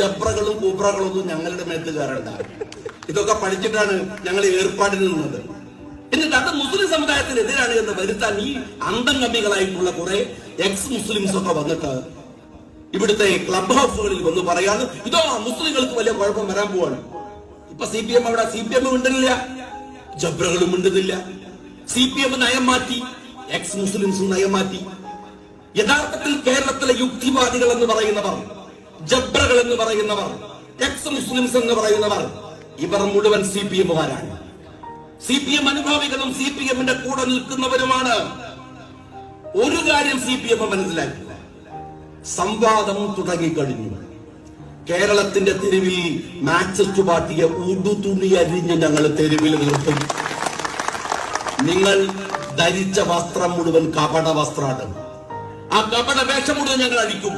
ജബ്രകളും കൂബ്രകളും ഒന്നും ഞങ്ങളുടെ മേത്ത് കയറണ്ട. ഇതൊക്കെ പഠിച്ചിട്ടാണ് ഞങ്ങൾ ഏർപ്പാടിൽ നിന്നത്. എന്നിട്ട് അത് മുസ്ലിം സമുദായത്തിനെതിരാണ് എന്ന് വരുത്താൻ ഈ അന്തംഗമികളായിട്ടുള്ള കുറെ എക്സ് മുസ്ലിംസ് ഒക്കെ വന്നിട്ട് ഇവിടുത്തെ ക്ലബ് ഹൗസുകളിൽ വന്ന് പറയാതെ ഇതോ മുസ്ലിങ്ങൾക്ക് വലിയ കുഴപ്പം വരാൻ പോവാണ്. ഇപ്പൊ സി പി എം അവിടെ സി പി എം ഉണ്ടെന്നില്ല ജബ്രകളും ഉണ്ടെന്നില്ല സി പി എം നയം മാറ്റി എക്സ് മുസ്ലിംസും നയം മാറ്റി. യഥാർത്ഥത്തിൽ കേരളത്തിലെ യുക്തിവാദികൾ എന്ന് പറയുന്നവർ ജബ്രകൾ എന്ന് പറയുന്നവർ എക്സ് മുസ്ലിംസ് എന്ന് പറയുന്നവർ ഇവർ മുഴുവൻ സി പി എമ്മുകാരാണ് സി പി എം അനുഭാവികളും സി പി എമ്മിന്റെ കൂടെ നിൽക്കുന്നവരുമാണ്. ഒരു കാര്യം സി പി എം മനസ്സിലാക്കില്ല സംവാദം തുടങ്ങിക്കഴിഞ്ഞു കേരളത്തിന്റെ തെരുവിൽ മാക്സിസ്റ്റ് പാർട്ടിയെ ഉടുതുണി അരിഞ്ഞ് ഞങ്ങൾ തെരുവിൽ നിർത്തും. നിങ്ങൾ ധരിച്ച വസ്ത്രം മുഴുവൻ കപട വസ്ത്രമാണ് ആ കപട വേഷം മുഴുവൻ ഞങ്ങൾ അഴിക്കും.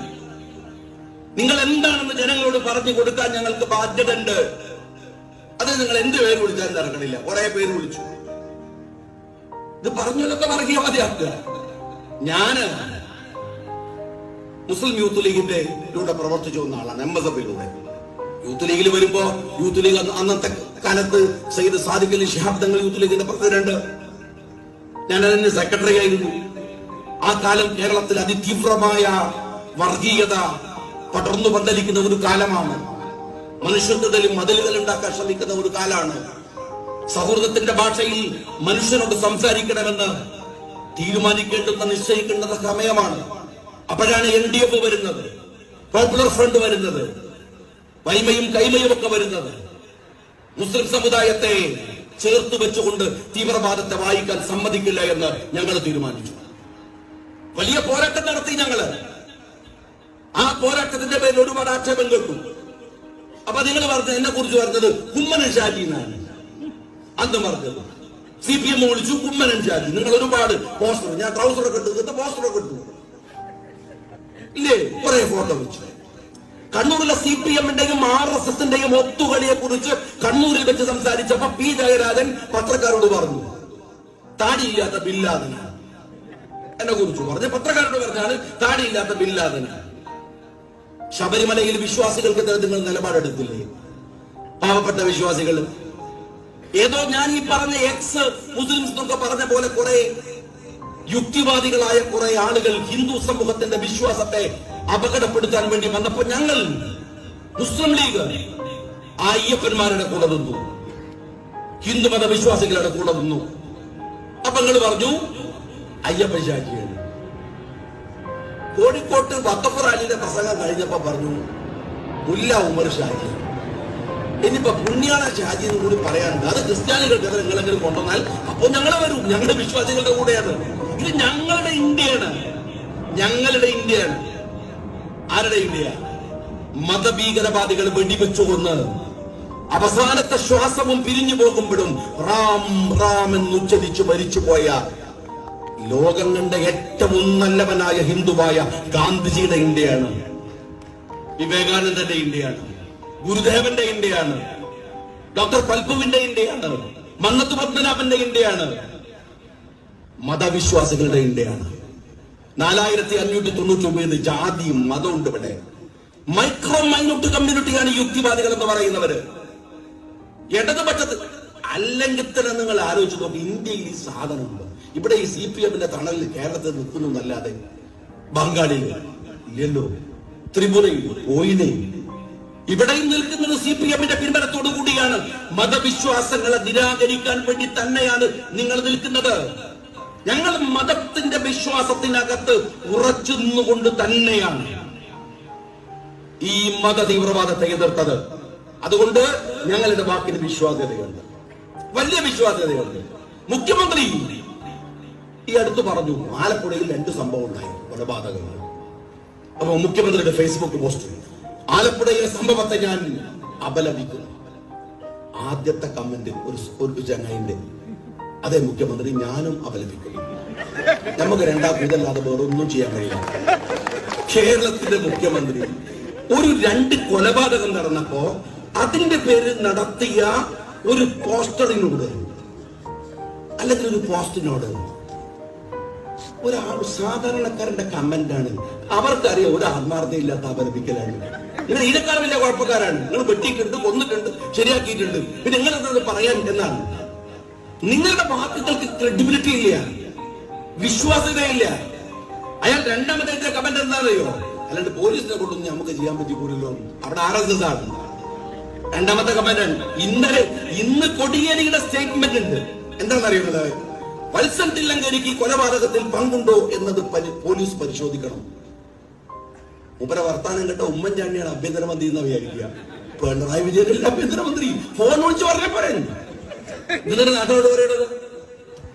നിങ്ങൾ എന്താണെന്ന് ജനങ്ങളോട് പറഞ്ഞു കൊടുക്കാൻ ഞങ്ങൾക്ക് ബാധ്യത ഉണ്ട് അത് നിങ്ങൾ എന്ത് പേര് വിളിച്ചാൽ ഇറങ്ങണില്ല കുറെ പേര് വിളിച്ചു. ഇത് പറഞ്ഞതൊക്കെ വർഗീയവാദിയാക്കുക ഞാൻ മുസ്ലിം യൂത്ത് ലീഗിന്റെ ലൂടെ പ്രവർത്തിച്ചു വന്ന ആളാണ് എം എസ് എഫിലൂടെ യൂത്ത് ലീഗിൽ വരുമ്പോ യൂത്ത് ലീഗ് അന്ന് അന്നത്തെ കാലത്ത് സയ്യിദ് സാദിഖ് അലി ഷിഹാബ് തങ്ങൾ യൂത്ത് ലീഗിന്റെ പ്രസിഡന്റ്. ഞാൻ അതിന്റെ സെക്രട്ടറി ആയിരുന്നു. ആ കാലം കേരളത്തിൽ അതിതീവ്രമായ വർഗീയത പടർന്നു പന്തലിക്കുന്ന ഒരു കാലമാണ്. മനുഷ്യത്വത്തിലും മതിലുകൾ ഉണ്ടാക്കാൻ ശ്രമിക്കുന്ന ഒരു കാലാണ്. സൗഹൃദത്തിന്റെ ഭാഷയിൽ മനുഷ്യനോട് സംസാരിക്കണമെന്ന് തീരുമാനിക്കേണ്ടുന്ന നിശ്ചയിക്കേണ്ടുന്ന സമയമാണ്. അപ്പോഴാണ് എൻ ഡി എഫ് വരുന്നത്. പോപ്പുലർ ഫ്രണ്ട് വരുന്നത്. വൈമയും കൈമയും ഒക്കെ വരുന്നത്. മുസ്ലിം സമുദായത്തെ ചേർത്ത് വെച്ചുകൊണ്ട് തീവ്രവാദത്തെ വായിക്കാൻ സമ്മതിക്കില്ല എന്ന് ഞങ്ങൾ തീരുമാനിച്ചു. വലിയ പോരാട്ടം നടത്തി ഞങ്ങൾ. ആ പോരാട്ടത്തിന്റെ പേരിൽ ഒരുപാട് ആക്ഷേപം കേട്ടു അപ്പൊ നിങ്ങൾ പറഞ്ഞത് എന്നെ കുറിച്ച് പറഞ്ഞത് കുമ്മനൻ ഷാജി എന്നാണ്. അന്ന് പറഞ്ഞത്. സി പി എം വിളിച്ചു കുമ്മനൻ ഷാജി. നിങ്ങൾ ഒരുപാട് പോസ്റ്റർ ഞാൻ ട്രൗസറൊക്കെ ഇട്ടു പോസ്റ്ററൊക്കെ ഇട്ടു. ഇല്ലേ? കുറെ ഫോട്ടോ വെച്ചു. കണ്ണൂരിലെ സി പി എമ്മിന്റെയും ആർ എസ് എസിന്റെയും ഒത്തുകളിയെ കുറിച്ച് കണ്ണൂരിൽ വെച്ച് സംസാരിച്ചപ്പോ പി ജയരാജൻ പത്രക്കാരോട് പറഞ്ഞു താടിയില്ലാത്ത ബില്ലാതന എന്നെ കുറിച്ച് പറഞ്ഞു. പത്രക്കാരോട് പറഞ്ഞാണ് താടിയില്ലാത്ത ബില്ലാദനാണ് ശബരിമലയിൽ വിശ്വാസികൾക്ക് നിങ്ങൾ നിലപാടെടുത്തില്ലേ? പാവപ്പെട്ട വിശ്വാസികൾ ഏതോ ഞാൻ ഈ പറഞ്ഞ എക്സ് മുസ്ലിംസ് എന്നൊക്കെ പറഞ്ഞ പോലെ കുറെ യുക്തിവാദികളായ കുറെ ആളുകൾ ഹിന്ദു സമൂഹത്തിന്റെ വിശ്വാസത്തെ അപകടപ്പെടുത്താൻ വേണ്ടി വന്നപ്പോ ഞങ്ങൾ മുസ്ലിം ലീഗ് ആ അയ്യപ്പന്മാരുടെ കൂടെ നിന്നു. ഹിന്ദുമത വിശ്വാസികളുടെ കൂടെ നിന്നു. അപ്പൊ നിങ്ങൾ പറഞ്ഞു അയ്യപ്പൻ ഷാജിയാണ് കോഴിക്കോട്ട് വക്കഫ് റാലിയുടെ പ്രസംഗം കഴിഞ്ഞപ്പോ പറഞ്ഞു മുല്ല ഉമർ ഷാജി. ഇനിയിപ്പോ പുണ്യാള ഷാജി എന്ന് കൂടി പറയാനുണ്ട്. അത് ക്രിസ്ത്യാനികൾക്ക് അത് നിങ്ങളെങ്കിലും കൊണ്ടുവന്നാൽ അപ്പൊ ഞങ്ങൾ വരും. ഞങ്ങളുടെ വിശ്വാസികളുടെ കൂടെയാണ്. ഇത് ഞങ്ങളുടെ ഇന്ത്യയാണ്. ഞങ്ങളുടെ ഇന്ത്യയാണ്. ആരുടെ ഇന്ത്യ? മതഭീകരവാദികൾ വെടിവെച്ചു കൊന്ന് അവസാനത്തെ ശ്വാസവും പിരിഞ്ഞു പോകുമ്പോഴും റാം റാം എന്ന് ഉച്ചരിച്ചു മരിച്ചുപോയ ലോകം കണ്ട ഏറ്റവും നല്ലവനായ ഹിന്ദുവായ ഗാന്ധിജിയുടെ ഇന്ത്യയാണ്. വിവേകാനന്ദന്റെ ഇന്ത്യയാണ്. ഗുരുദേവന്റെ ഇന്ത്യയാണ്. ഡോക്ടർ പൽപുവിന്റെ ഇന്ത്യയാണ്. മന്നത്ത് പത്മനാഭന്റെ ഇന്ത്യയാണ്. മതവിശ്വാസികളുടെ ഇന്ത്യയാണ്. നാലായിരത്തി അഞ്ഞൂറ്റി തൊണ്ണൂറ്റി ഒമ്പത് ജാതിയും മതമുണ്ട് ഇവിടെ. മൈക്രോ മൈനോട്ട് കമ്മ്യൂണിറ്റിയാണ് യുക്തിവാദികൾ എന്ന് പറയുന്നവര്. ഇടതുപക്ഷത്ത് അല്ലെങ്കിൽ തന്നെ നിങ്ങൾ ആലോചിച്ച് നോക്കി ഇന്ത്യയിൽ ഈ സാധനമുണ്ട് ഇവിടെ ഈ സി പി എമ്മിന്റെ തണലിൽ കേരളത്തിൽ നിൽക്കുന്നു എന്നല്ലാതെ ബംഗാളിൽ ഇല്ലല്ലോ ത്രിപുരയിൽ ഓയിലയിൽ ഇവിടെയും നിൽക്കുന്നത് സി പി എമ്മിന്റെ പിൻബലത്തോടു കൂടിയാണ്. മതവിശ്വാസങ്ങളെ നിരാകരിക്കാൻ വേണ്ടി തന്നെയാണ് നിങ്ങൾ നിൽക്കുന്നത്. ഞങ്ങൾ മതത്തിന്റെ വിശ്വാസത്തിനകത്ത് ഉറച്ചു നിന്നുകൊണ്ട് തന്നെയാണ് ഈ മത തീവ്രവാദത്തെ എതിർത്തത്. അതുകൊണ്ട് ഞങ്ങളുടെ വാക്കിന് വിശ്വാസ്യതയുണ്ട്. വലിയ വിശ്വാസ്യതയുണ്ട്. മുഖ്യമന്ത്രി ഈ അടുത്ത് പറഞ്ഞു ആലപ്പുഴയിൽ രണ്ട് സംഭവം ഉണ്ടായി കൊലപാതകങ്ങൾ. അപ്പൊ മുഖ്യമന്ത്രിയുടെ ഫേസ്ബുക്ക് പോസ്റ്റ്. ആലപ്പുഴയിലെ സംഭവത്തെ ഞാൻ അപലപിക്കുന്നു ആദ്യത്തെ കമന്റ് ഒരു ഒരു ചങ്ങായിന്റെ അതെ മുഖ്യമന്ത്രി ഞാനും അപലപിക്കുന്നു നമുക്ക് രണ്ടാം ഇതല്ലാതെ വേറൊന്നും ചെയ്യാൻ കഴിയില്ല. കേരളത്തിന്റെ മുഖ്യമന്ത്രി ഒരു രണ്ട് കൊലപാതകം നടന്നപ്പോ അതിന്റെ പേരിൽ നടത്തിയ ഒരു പോസ്റ്ററിനോട് അല്ലെങ്കിൽ ഒരു പോസ്റ്റിനോട് ഒരാൾ സാധാരണക്കാരന്റെ കമന്റ് ആണ് അവർക്കറിയാം ഒരു ആത്മാർത്ഥയില്ലാത്ത അപരപ്പിക്കലാണ് നിങ്ങൾ വലിയ കുഴപ്പക്കാരാണ്. നിങ്ങൾ വെട്ടിയിട്ടുണ്ട് കൊന്നിട്ടുണ്ട് ശരിയാക്കിയിട്ടുണ്ട്. പിന്നെ നിങ്ങൾ എന്നത് പറയാൻ എന്നാണ്? നിങ്ങളുടെ വാക്കുകൾക്ക് ക്രെഡിബിലിറ്റി ഇല്ല. വിശ്വാസ്യതയില്ല. അയാൾ രണ്ടാമത്തെ കമന്റ് എന്താണെന്നറിയോ? അല്ലാണ്ട് പോലീസിനെ കൊണ്ടൊന്നും നമുക്ക് ചെയ്യാൻ പറ്റിക്കൂടല്ലോ അവിടെ ആർ എസ് എസ് ആണ്. രണ്ടാമത്തെ കമന്റ് ഇന്നലെ ഇന്ന് കൊടിയേരിയുടെ സ്റ്റേറ്റ്മെന്റ് ഉണ്ട്. എന്താണെന്നറിയുന്നത് വത്സൻ തില്ലങ്കരിക്ക് കൊലപാതകത്തിൽ പങ്കുണ്ടോ എന്നത് പോലീസ് പരിശോധിക്കണം. ഉപര വർത്താനം കേട്ട ഉമ്മൻചാണ്ടിയാണ് ആഭ്യന്തരമന്ത്രി എന്ന് വിചാരിക്കുക. പിണറായി വിജയനല്ല ആഭ്യന്തരമന്ത്രി? ഫോൺ വിളിച്ച് പറഞ്ഞ പോരെ. എന്നിട്ട് നാട്ടോട് പറയണത്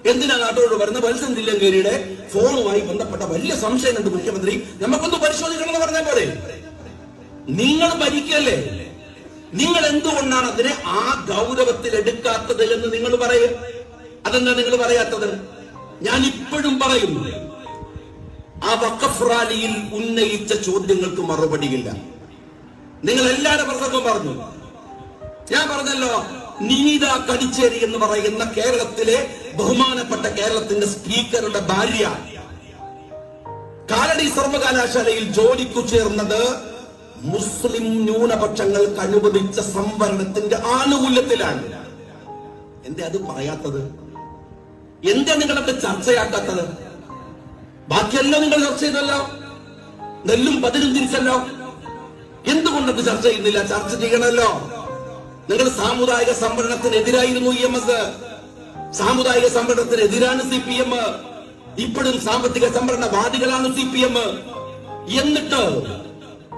എന്തിനാ നാട്ടോട് പറയുന്നത് വത്സൻ തില്ലങ്കേരിയുടെ ഫോണുമായി ബന്ധപ്പെട്ട വലിയ സംശയം കണ്ട് മുഖ്യമന്ത്രി നമുക്കൊന്ന് പരിശോധിക്കണം എന്ന് പറഞ്ഞാൽ പോരെ. നിങ്ങൾ ഭരിക്കല്ലേ? നിങ്ങൾ എന്തുകൊണ്ടാണ് അതിനെ ആ ഗൗരവത്തിൽ എടുക്കാത്തത് എന്ന് നിങ്ങൾ പറയും? അതെന്താ നിങ്ങൾ പറയാത്തത്? ഞാൻ ഇപ്പോഴും പറയുന്നു ആ വഖഫ് റാലിയിൽ ഉന്നയിച്ച ചോദ്യങ്ങൾക്ക് മറുപടിയില്ല. നിങ്ങൾ എല്ലാവരും പ്രസംഗം പറഞ്ഞു. ഞാൻ പറഞ്ഞല്ലോ നീത കടിച്ചേരി എന്ന് പറയുന്ന കേരളത്തിലെ ബഹുമാനപ്പെട്ട കേരളത്തിന്റെ സ്പീക്കറുടെ ഭാര്യ കാലടി സർവകലാശാലയിൽ ജോലിക്കു ചേർന്നത് മുസ്ലിം ന്യൂനപക്ഷങ്ങൾക്ക് അനുവദിച്ച സംവരണത്തിന്റെ ആനുകൂല്യത്തിലാണ്. എന്തേ അത് പറയാത്തത്? എന്താ നിങ്ങളൊക്കെ ചർച്ചയാക്കാത്തത്? ബാക്കിയെല്ലാം നിങ്ങൾ ചർച്ച ചെയ്തല്ലോ. നെല്ലും പതിനും തിരിച്ചല്ലോ. എന്തുകൊണ്ടത് ചർച്ച ചെയ്യുന്നില്ല? ചർച്ച ചെയ്യണമല്ലോ. നിങ്ങൾ സാമുദായിക സംവരണത്തിനെതിരായിരുന്നു ഇ എം എസ്. സാമുദായിക സംവരണത്തിനെതിരാണ് സി പി എം. ഇപ്പോഴും സാമ്പത്തിക സംവരണവാദികളാണ് സി പി എം. എന്നിട്ട്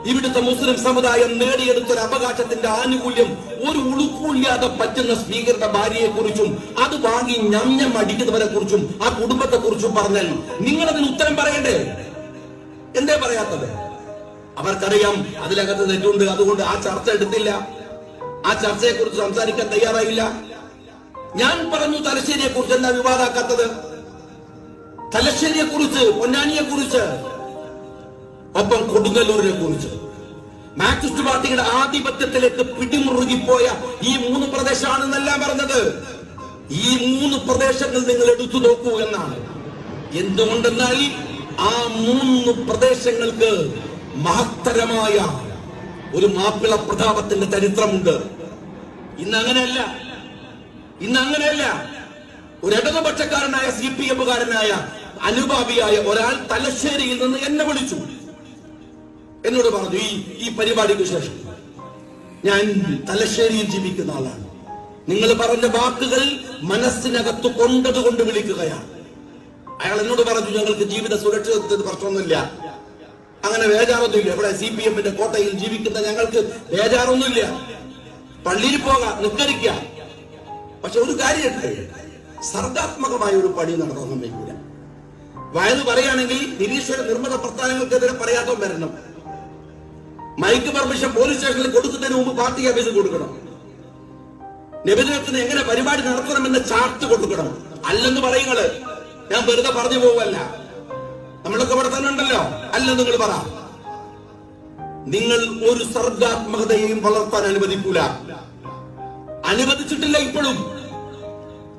ഇവിടുത്തെ മുസ്ലിം സമുദായം നേടിയെടുത്തൊരു അവകാശത്തിന്റെ ആനുകൂല്യം ഒരു ഉളുപ്പില്ലാതെ പറ്റുന്ന സ്പീക്കറുടെ ഭാര്യയെ കുറിച്ചും അത് വാങ്ങി ഞഞ്ഞം അടിക്കുന്നവരെ കുറിച്ചും ആ കുടുംബത്തെ കുറിച്ചും പറഞ്ഞാൽ നിങ്ങൾ അതിന് ഉത്തരം പറയണ്ടേ? എന്തേ പറയാത്തത്? അവർക്കറിയാം അതിലകത്ത് തെറ്റുണ്ട് അതുകൊണ്ട് ആ ചർച്ച എടുത്തില്ല. ആ ചർച്ചയെ കുറിച്ച് സംസാരിക്കാൻ തയ്യാറായില്ല. ഞാൻ പറഞ്ഞു തലശ്ശേരിയെ കുറിച്ച് എന്താ വിവാദാക്കാത്തത്? തലശ്ശേരിയെ കുറിച്ച് പൊന്നാനിയെ കുറിച്ച് ഒപ്പം കൊടുങ്ങല്ലൂരിനെ കുറിച്ച് മാർക്സിസ്റ്റ് പാർട്ടിയുടെ ആധിപത്യത്തിലേക്ക് പിടിമുറുകിപ്പോയ ഈ മൂന്ന് പ്രദേശമാണെന്നെല്ലാം പറഞ്ഞത്. ഈ മൂന്ന് പ്രദേശങ്ങൾ നിങ്ങൾ എടുത്തു നോക്കൂ എന്നാണ്. എന്തുകൊണ്ടെന്നാൽ ആ മൂന്ന് പ്രദേശങ്ങൾക്ക് മഹത്തരമായ ഒരു മാപ്പിള പ്രതാപത്തിന്റെ ചരിത്രമുണ്ട്. ഇന്ന് അങ്ങനെയല്ല. ഇന്ന് അങ്ങനെയല്ല. ഒരു ഇടതുപക്ഷക്കാരനായ സി പി എമ്മുകാരനായ അനുഭാവിയായ ഒരാൾ തലശ്ശേരിയിൽ നിന്ന് എന്നെ വിളിച്ചു. എന്നോട് പറഞ്ഞു ഈ ഈ പരിപാടിക്ക് ശേഷം ഞാൻ തലശ്ശേരിയിൽ ജീവിക്കുന്ന ആളാണ്. നിങ്ങൾ പറഞ്ഞ വാക്കുകൾ മനസ്സിനകത്ത് കൊണ്ടത് കൊണ്ട് വിളിക്കുകയാണ്. അയാൾ എന്നോട് പറഞ്ഞു ഞങ്ങൾക്ക് ജീവിത സുരക്ഷിതത്വത്തിന് പ്രശ്നമൊന്നുമില്ല. അങ്ങനെ വേജാറൊന്നുമില്ല ഇവിടെ സി പി എമ്മിന്റെ കോട്ടയിൽ ജീവിക്കുന്ന ഞങ്ങൾക്ക് വേജാറൊന്നുമില്ല പള്ളിയിൽ പോകാം നിക്കരിക്ക പക്ഷെ ഒരു കാര്യമുണ്ട്. സർഗാത്മകമായ ഒരു പണി നടത്താൻ സമ്മതിക്കൂല വയത് പറയുകയാണെങ്കിൽ നിരീശ്വര നിർമ്മിത പ്രസ്ഥാനങ്ങൾക്കെതിരെ പറയാത്തവൻ വരണം. മൈക്ക് പെർമിഷൻ പോലീസ് സ്റ്റേഷനിൽ കൊടുക്കുന്നതിന് മുമ്പ് പാർട്ടി ഓഫീസിൽ കൊടുക്കണം. നിബന്ധനത്തിന് എങ്ങനെ പരിപാടി നടത്തണമെന്ന് ചാർട്ട് കൊടുക്കണം. അല്ലെന്ന് പറയുന്നത് ഞാൻ വെറുതെ പറഞ്ഞു പോവല്ല. നമ്മളൊക്കെ ഇവിടെ തന്നെ ഉണ്ടല്ലോ. അല്ലെന്ന് നിങ്ങൾ പറ. നിങ്ങൾ ഒരു സർഗാത്മകതയെയും വളർത്താൻ അനുവദിക്കൂല. അനുവദിച്ചിട്ടില്ല ഇപ്പോഴും.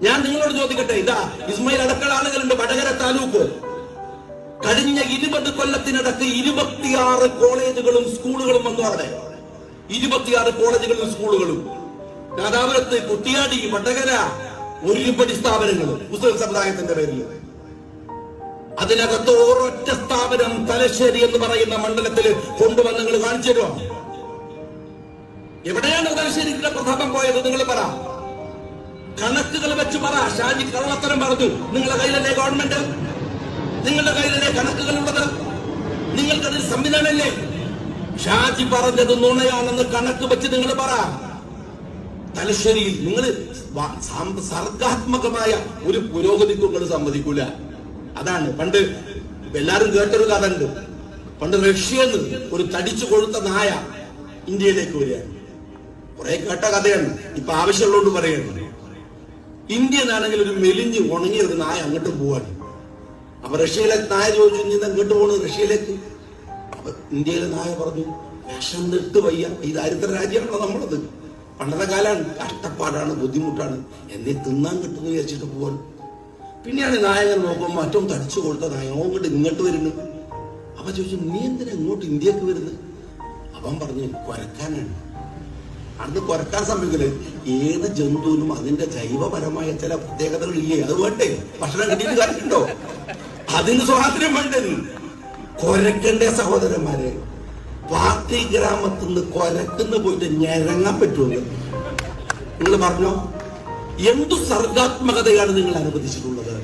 ഞാൻ നിങ്ങളോട് ചോദിക്കട്ടെ ഇതാ ഇസ്മയിൽ അടക്കള ആളുകളുണ്ട് വടകര താലൂക്ക്. കഴിഞ്ഞ ഇരുപത് കൊല്ലത്തിനിടക്ക് ഇരുപത്തിയാറ് കോളേജുകളും സ്കൂളുകളും വന്നു അവിടെ. ഇരുപത്തിയാറ് കോളേജുകളും സ്കൂളുകളും. രാധാപുരത്ത് കുട്ടിയാടി വടകര ഒരുപടി സ്ഥാപനങ്ങളും മുസ്ലിം സമുദായത്തിന്റെ പേരിൽ. അതിനകത്ത് ഒരൊറ്റ സ്ഥാപനം തലശ്ശേരി എന്ന് പറയുന്ന മണ്ഡലത്തിൽ കൊണ്ടുവന്ന് നിങ്ങൾ കാണിച്ചു തരുമോ? എവിടെയാണ് തലശ്ശേരിയുടെ പ്രതാപം പോയത്? നിങ്ങൾ പറ. കണക്കുകൾ വെച്ച് പറ. ഷാജി കള്ളത്തരം പറഞ്ഞു. നിങ്ങളുടെ കയ്യിലല്ലേ ഗവൺമെന്റ്? നിങ്ങളുടെ കയ്യിലല്ലേ കണക്കുകൾ ഉള്ളത്? നിങ്ങൾക്കതിൽ സംവിധാനമല്ലേ? ഷാജി പറഞ്ഞത് നുണയാണെന്ന് കണക്ക് വെച്ച് നിങ്ങൾ പറ. തലശ്ശേരിയിൽ നിങ്ങൾ സർഗാത്മകമായ ഒരു പുരോഗതിക്കും നിങ്ങൾ സമ്മതിക്കൂല. അതാണ്. പണ്ട് എല്ലാരും കേട്ടൊരു കഥ ഉണ്ട്. പണ്ട് റഷ്യന്ന് ഒരു തടിച്ചു കൊഴുത്ത നായ ഇന്ത്യയിലേക്ക് വരികയാണ് കുറെ കേട്ട കഥയാണ്. ഇപ്പൊ ആവശ്യമുള്ളതുകൊണ്ട് പറയാണ് ഇന്ത്യനാണെങ്കിൽ ഒരു മെലിഞ്ഞ് ഉണങ്ങിയ ഒരു നായ അങ്ങോട്ട് പോവാണ്. അപ്പൊ റഷ്യയിലെ നായ ചോദിച്ചു ഇത് കേട്ടു പോണു റഷ്യയിലേക്ക്? അപ്പൊ ഇന്ത്യയിലെ നായ പറഞ്ഞു വിഷം നിട്ട് വയ്യ ഈ ദാരിദ്ര രാജ്യമാണോ നമ്മളത്. പണ്ടത്തെ കാലാണ് കഷ്ടപ്പാടാണ് ബുദ്ധിമുട്ടാണ്. എന്നെ തിന്നാൻ കിട്ടുന്നു വിചാരിച്ചിട്ട് പോവാൻ. പിന്നെയാണ് നായകൻ നോക്കുമ്പോൾ മറ്റും തടിച്ചു കൊടുത്ത നായകൻ ഇങ്ങോട്ട് ഇങ്ങോട്ട് വരുന്നു. അപ്പൊ ചോദിച്ചു നീ എന്തിനാ ഇങ്ങോട്ട് ഇന്ത്യയ്ക്ക് വരുന്നത് അവൻ പറഞ്ഞു കൊരക്കാനാണ്. അന്ന് കൊരക്കാൻ സമയത്തിൽ ഏത് ജന്തുവിനും അതിന്റെ ജൈവപരമായ ചില പ്രത്യേകതകൾ ഇല്ലേ? അത് വേണ്ടേ? ഭക്ഷണം കിട്ടിയിട്ട് കാര്യമുണ്ടോ? അതിന് സ്വാതന്ത്ര്യം വേണ്ടത് കൊരക്കണ്ടേ സഹോദരന്മാരെ പാർട്ടി ഗ്രാമത്തിൽ നിന്ന് കൊരക്കുന്ന പോയിട്ട് ഞരങ്ങാൻ പറ്റുമോ? നിങ്ങൾ പറഞ്ഞോ? എന്തു സർഗാത്മകതയാണ് നിങ്ങൾ അനുവദിച്ചിട്ടുള്ളത്?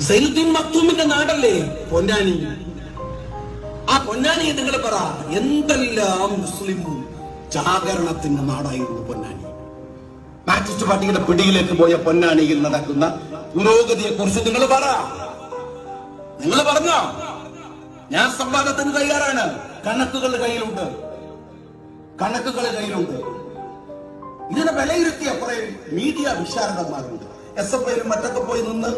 സൈനുദ്ദീൻ മക്തൂമിന്റെ നാടല്ലേ പൊന്നാനി? ആ പൊന്നാനി നിങ്ങൾ പറ എന്തെല്ലാം മുസ്ലിം ജാഗരണത്തിന്റെ നാടായിരുന്നു പൊന്നാനി? മാർക്സിസ്റ്റ് പാർട്ടിയുടെ പിടിയിലേക്ക് പോയ പൊന്നാനിയിൽ നടക്കുന്ന പുരോഗതിയെ കുറിച്ച് നിങ്ങൾ പറ. നിങ്ങൾ പറഞ്ഞോ? ഞാൻ സംവാദത്തിന് തയ്യാറാണ്. കണക്കുകൾ കയ്യിലുണ്ട്. കണക്കുകൾ കയ്യിലുണ്ട്. ഇതിനെ വിലയിരുത്തിയ കുറെ മീഡിയ വിശാരദന്മാരുണ്ട് എസ് എഫ് ഐയിലും മറ്റൊക്കെ പോയി നിന്ന്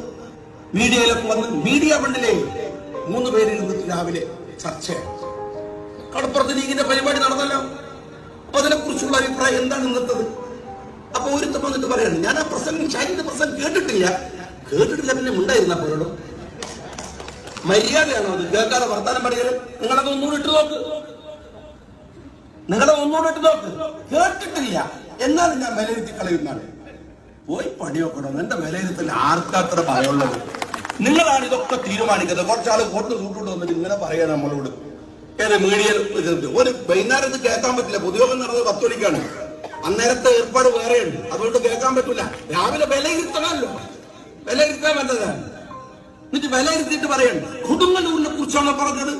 മീഡിയയിലൊക്കെ വന്ന് മീഡിയ ഫണ്ടിലെ മൂന്ന് പേരിൽ ഇരുന്നിട്ട് രാവിലെ ചർച്ചയാണ് കടപ്പുറത്ത് ലീഗിന്റെ പരിപാടി നടന്നല്ലോ. അപ്പൊ അതിനെക്കുറിച്ചുള്ള അഭിപ്രായം എന്താണ് ഇന്നത്തത്? അപ്പൊ ഒരുത്തം വന്നിട്ട് പറയാണ് ഞാൻ ആ പ്രസംഗം ഷാജിന്റെ പ്രസംഗം കേട്ടിട്ടില്ല. കേട്ടിട്ടില്ല പിന്നെ ഉണ്ടായിരുന്ന പോലും മര്യാദയാണോ അത്? കേൾക്കാതെ വർത്താനം പറയുന്നത് നിങ്ങളത് ഒന്നുകൂടി ഇട്ട് നോക്ക്. നിങ്ങളെ ഒന്നുകൂടെ ഇട്ട് നോക്ക്. കേട്ടിട്ടില്ല. എന്നാലും ഞാൻ വിലയിരുത്തി കളയുന്നതാണ്. പോയി പണി നോക്കണം എന്റെ വിലയിരുത്തൽ ആർക്കത്ര ഭയമുള്ളത് നിങ്ങളാണ് ഇതൊക്കെ തീരുമാനിക്കുന്നത്. കുറച്ചാൾ കോട്ട് കൂട്ടിട്ട് വന്നിട്ട് ഇങ്ങനെ പറയണം നമ്മളോട്. ഏത് മീഡിയ ഒരു വൈകുന്നേരം ഇത് കേൾക്കാൻ പറ്റില്ല. പൊതുയോഗം നടന്നത് പത്ത് മണിക്കാണ് അന്നേരത്തെ ഏർപ്പാട് വേറെയുണ്ട്. അതുകൊണ്ട് കേൾക്കാൻ പറ്റില്ല രാവിലെ വിലയിരുത്തണമല്ലോ. വിലയിരുത്താൻ പറ്റതാണ് എന്നിട്ട് വിലയിരുത്തിയിട്ട് പറയണ്ട കൊടുങ്ങല്ലൂരിനെ കുറിച്ചാണോ പറഞ്ഞത്?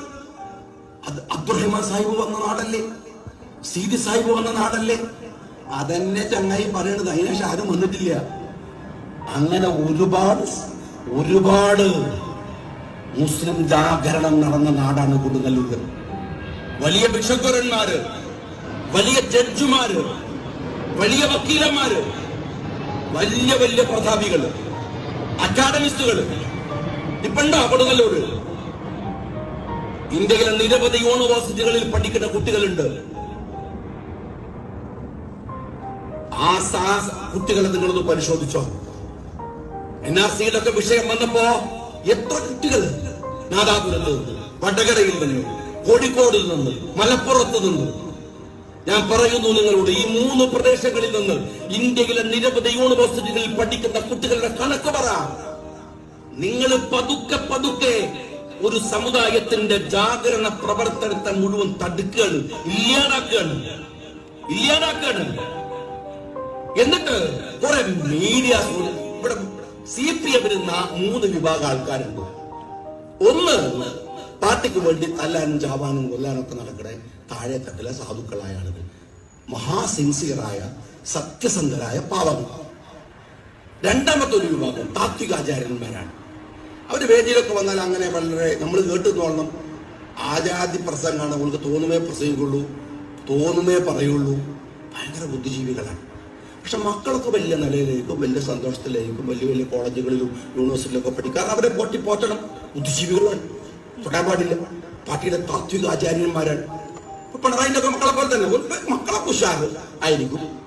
അത് അബ്ദുറഹ്മാൻ സാഹിബ് വന്ന നാടല്ലേ? സീതി സാഹിബ് വന്ന നാടല്ലേ? അതന്നെ ചങ്ങായി പറയണത്. അതിനേഷം ആരും വന്നിട്ടില്ല. അങ്ങനെ ഒരുപാട് ഒരുപാട് മുസ്ലിം ജാഗരണം നടന്ന നാടാണ് കൊടുങ്ങല്ലൂർ വലിയ ഭിക്ഷക്കുരന്മാര് വലിയ ജഡ്ജിമാര് വലിയ വക്കീലന്മാര് വലിയ വലിയ പ്രതാപികൾ. അക്കാഡമിസ്റ്റുകൾ ഇപ്പണ്ടോ കൊടുങ്ങല്ലൂര്? ഇന്ത്യയിലെ നിരവധി യൂണിവേഴ്സിറ്റികളിൽ പഠിക്കുന്ന കുട്ടികളുണ്ട്. ആ സാ- കുട്ടികളെ നിങ്ങളൊന്ന് പരിശോധിച്ചോ. എൻ ആർ സിയുടെ ഒക്കെ വിഷയം വന്നപ്പോ എത്ര കുട്ടികൾ നാദാപുരത്ത് വടകരയിൽ നിന്ന് കോഴിക്കോട് നിന്ന് മലപ്പുറത്ത് നിന്ന് ഞാൻ പറയുന്നു നിങ്ങളുടെ ഈ മൂന്ന് പ്രദേശങ്ങളിൽ നിന്ന് ഇന്ത്യയിലെ നിരവധി യൂണിവേഴ്സിറ്റികളിൽ പഠിക്കുന്ന കുട്ടികളുടെ കണക്ക് പറ. നിങ്ങൾ പതുക്കെ പതുക്കെ ഒരു സമുദായത്തിന്റെ ജാഗരണ പ്രവർത്തനത്തെ മുഴുവൻ തടുക്കുകയാണ് ഇല്ലാതാക്കുകയാണ് ഇല്ലാതാക്കുകയാണ്. എന്നിട്ട് കുറെ മീഡിയ ഇവിടെ സി പി എമ്മിന് മൂന്ന് വിഭാഗം ആൾക്കാരുണ്ട്. ഒന്ന് പാർട്ടിക്ക് വേണ്ടി തല്ലാനും ചാവാനും കൊല്ലാനൊക്കെ നടക്കട്ടെ താഴെ തട്ടിലെ സാധുക്കളായ ആളുകൾ. മഹാസിൻസിയറായ സത്യസന്ധരായ പാവങ്ങൾ. രണ്ടാമത്തെ ഒരു വിഭാഗം താത്വികാചാര്യന്മാരാണ് അവർ വേദിയിലൊക്കെ വന്നാൽ അങ്ങനെ വളരെ നമ്മൾ കേട്ടു തോന്നണം ആജാതി പ്രസംഗമാണ് അവൾക്ക് തോന്നുമേ പ്രസംഗിക്കുള്ളൂ തോന്നുമേ പറയുള്ളൂ. ഭയങ്കര ബുദ്ധിജീവികളാണ്. പക്ഷെ മക്കളൊക്കെ വലിയ നിലയിലേക്കും വലിയ സന്തോഷത്തിലേക്കും വലിയ വലിയ കോളേജുകളിലും യൂണിവേഴ്സിറ്റിയിലൊക്കെ പഠിക്കാൻ അവരെ പോറ്റി പോറ്റണം. ബുദ്ധിജീവികളാണ്. തൊടാൻ പാടില്ല പാർട്ടിയുടെ താത്വിക ആചാര്യന്മാരാണ്. പിണറായിന്റെ മക്കളെ പോലെ തന്നെ. മക്കളെ ഉഷാറ് ആയിരിക്കും.